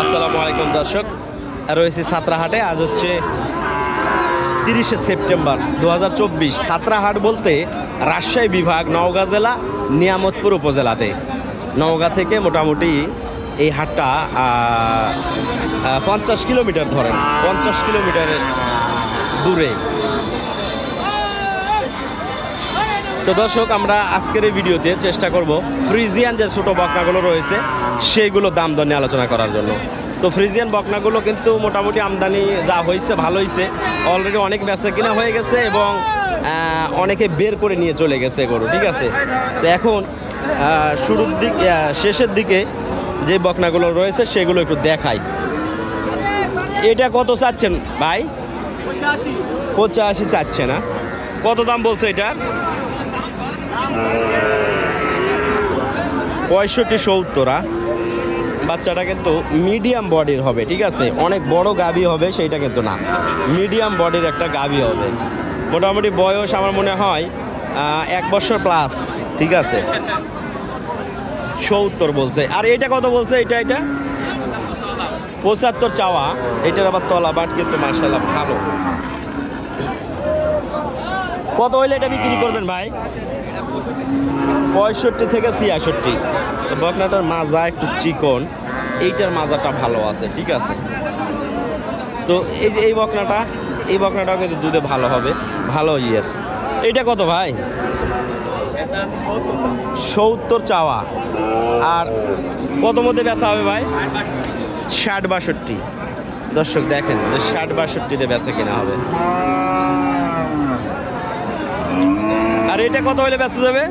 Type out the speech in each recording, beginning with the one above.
আসসালামু আলাইকুম দর্শক। রয়েছে সাতরাহাটে আজ হচ্ছে তিরিশে সেপ্টেম্বর দু হাজার চব্বিশ। সাতরাহাট বলতে রাজশাহী বিভাগ নওগাঁ জেলা, নিয়ামতপুর উপজেলাতে। নওগাঁ থেকে মোটামুটি এই হাটটা পঞ্চাশ কিলোমিটার ধরেন পঞ্চাশ কিলোমিটারের দূরে। তো দর্শক, আমরা আজকের এই ভিডিওতে চেষ্টা করব ফ্রিজিয়ান যে ছোটো বকনাগুলো রয়েছে, সেইগুলো দাম দর নিয়ে আলোচনা করার জন্য। তো ফ্রিজিয়ান বকনাগুলো কিন্তু মোটামুটি আমদানি যা হয়েছে ভালো হয়েছে অলরেডি অনেক বেচা কিনা হয়ে গেছে এবং অনেকে বের করে নিয়ে চলে গেছে গরু, ঠিক আছে? তো এখন শুরুর দিক শেষের দিকে যে বকনাগুলো রয়েছে, সেগুলো একটু দেখাই। এটা কত চাচ্ছেন ভাই? পঁচাশি চাচ্ছে না। কত দাম বলছে এটার? পঁয়ষট্টি সত্তরা। বাচ্চাটা কিন্তু মিডিয়াম বডির হবে, ঠিক আছে? অনেক বড় গাভী হবে, সেইটা কিন্তু না। মিডিয়াম বডির একটা গাভী হবে। মোটামুটি বয়স আমার মনে হয় এক বছর প্লাস ঠিক আছে? সত্তর বলছে। আর এটা কত বলছে এটা এটা? পঁচাত্তর চাওয়া। এটার আবার তলা বাট কিন্তু মার্শাল্লাহ ভালো। কত হইলে এটা বিক্রি করবেন ভাই? পঁয়ষট্টি থেকে ছিয়াষট্টি। তো বকনাটার মাজা একটু চিকন। এইটার মাজাটা ভালো আছে, ঠিক আছে? তো এই যে এই বকনাটা, এই বকনাটাও কিন্তু দুধে ভালো হবে। ভালো ইয়ের। এইটা কত ভাই? সত্তর চাওয়া। আর কত মধ্যে বেচা হবে ভাই? ষাট বাষট্টি। দর্শক দেখেন, যে ষাট বাষট্টিতে বেচা কিনা হবে। আর এটা কত হলে বেচা যাবে?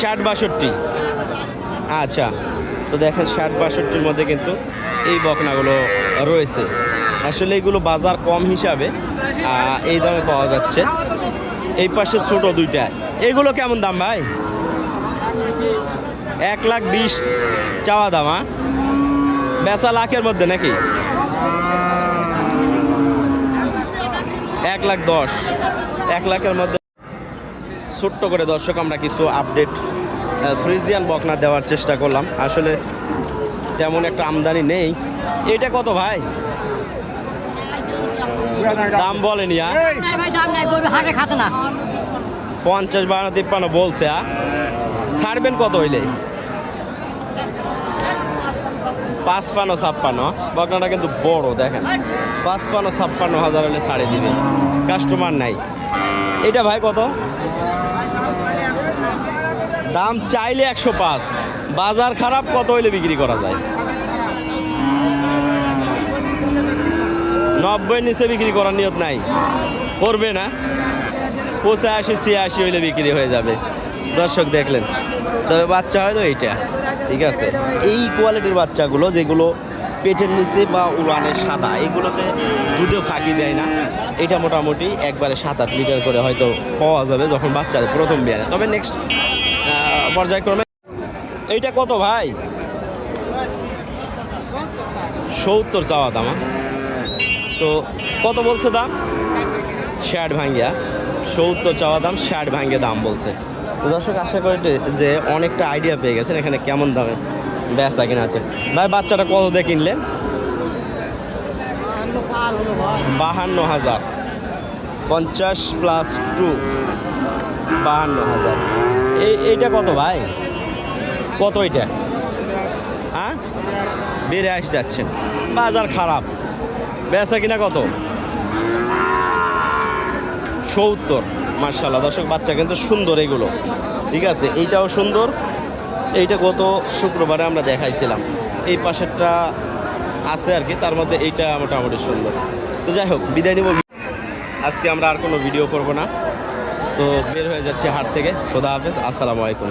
ষাট বাষট্টি। আচ্ছা তো দেখেন ষাট বাষট্টির মধ্যে কিন্তু এই বকনাগুলো রয়েছে। আসলে এইগুলো বাজার কম হিসাবে এই দামে পাওয়া যাচ্ছে। এই পাশে ছোট দুইটা। এগুলো কেমন দাম ভাই? এক লাখ বিশ চাওয়া দাম হ্যাঁ বেচা লাখের মধ্যে নাকি? লাখ দশ। এক লাখের মধ্যে ছোট্ট করে দর্শক আমরা কিছু আপডেট ফ্রিজিয়ান বকনা দেওয়ার চেষ্টা করলাম। আসলে তেমন একটা আমদানি নেই। এটা কত ভাই? দাম বলেনি পঞ্চাশ বান্ন তিপ্পান্ন বলছে ছাড়বেন কত হইলে? পাঁচপান্ন, ছাপ্পান্ন। বকনাটা কিন্তু বড়, দেখেন। পাঁচপান্ন, ছাপ্পান্ন হাজার হলে ছাড়ে দিবে। কাস্টমার নাই। এটা ভাই কত? দাম চাইলে একশো পাঁচ। বাজার খারাপ, কত হইলে বিক্রি করা যায়? নব্বই নিচে বিক্রি করার নিয়ত নাই। করবে না। পঁচাশি, ছিয়াশি হইলে বিক্রি হয়ে যাবে। দর্শক দেখলেন। তবে বাচ্চা হয় তো এইটা। ঠিক আছে? এই কোয়ালিটির বাচ্চাগুলো যেগুলো পেটের নিচে বা উড়ানে সাদা, এগুলোতে দুধে ফাঁকি দেয় না। এটা মোটামুটি একবারে সাত আট লিটার করে হয়তো পাওয়া যাবে যখন বাচ্চা প্রথম বিয়ানে তবে নেক্সট পর্যায়ক্রমে এইটা কত ভাই? সত্তর চাওয়া দাম? তো কত বলছে দাম? ষাট ভাঙ্গিয়া। সত্তর চাওয়া দাম, ষাট ভাঙ্গে দাম বলছে। তো দর্শক, আশা করি যে- অনেকটা আইডিয়া পেয়ে গেছেন এখানে কেমন দামে বেচা কিনা আছে। ভাই, বাচ্চাটা কত দিয়ে কিনলেন? বাহান্ন হাজার। পঞ্চাশ প্লাস টু বাহান্ন হাজার। এই এইটা কত ভাই? কত এটা? হ্যাঁ? বেড়ে আস যাচ্ছেন। বাজার খারাপ। বেচা কিনা কত? সত্তর। মার্শাল্লাহ দর্শক বাচ্চা কিন্তু সুন্দর এগুলো। ঠিক আছে, এইটাও সুন্দর। এইটা গত শুক্রবারে আমরা দেখাইছিলাম। এই পাশেরটা আছে আর কি, তার মধ্যে এইটা মোটামুটি সুন্দর। তো যাই হোক, বিদায় নিব। আজকে আমরা আর কোনো ভিডিও করব না। তো বের হয়ে যাচ্ছে হাট থেকে। খোদা হাফেজ, আসসালামু আলাইকুম।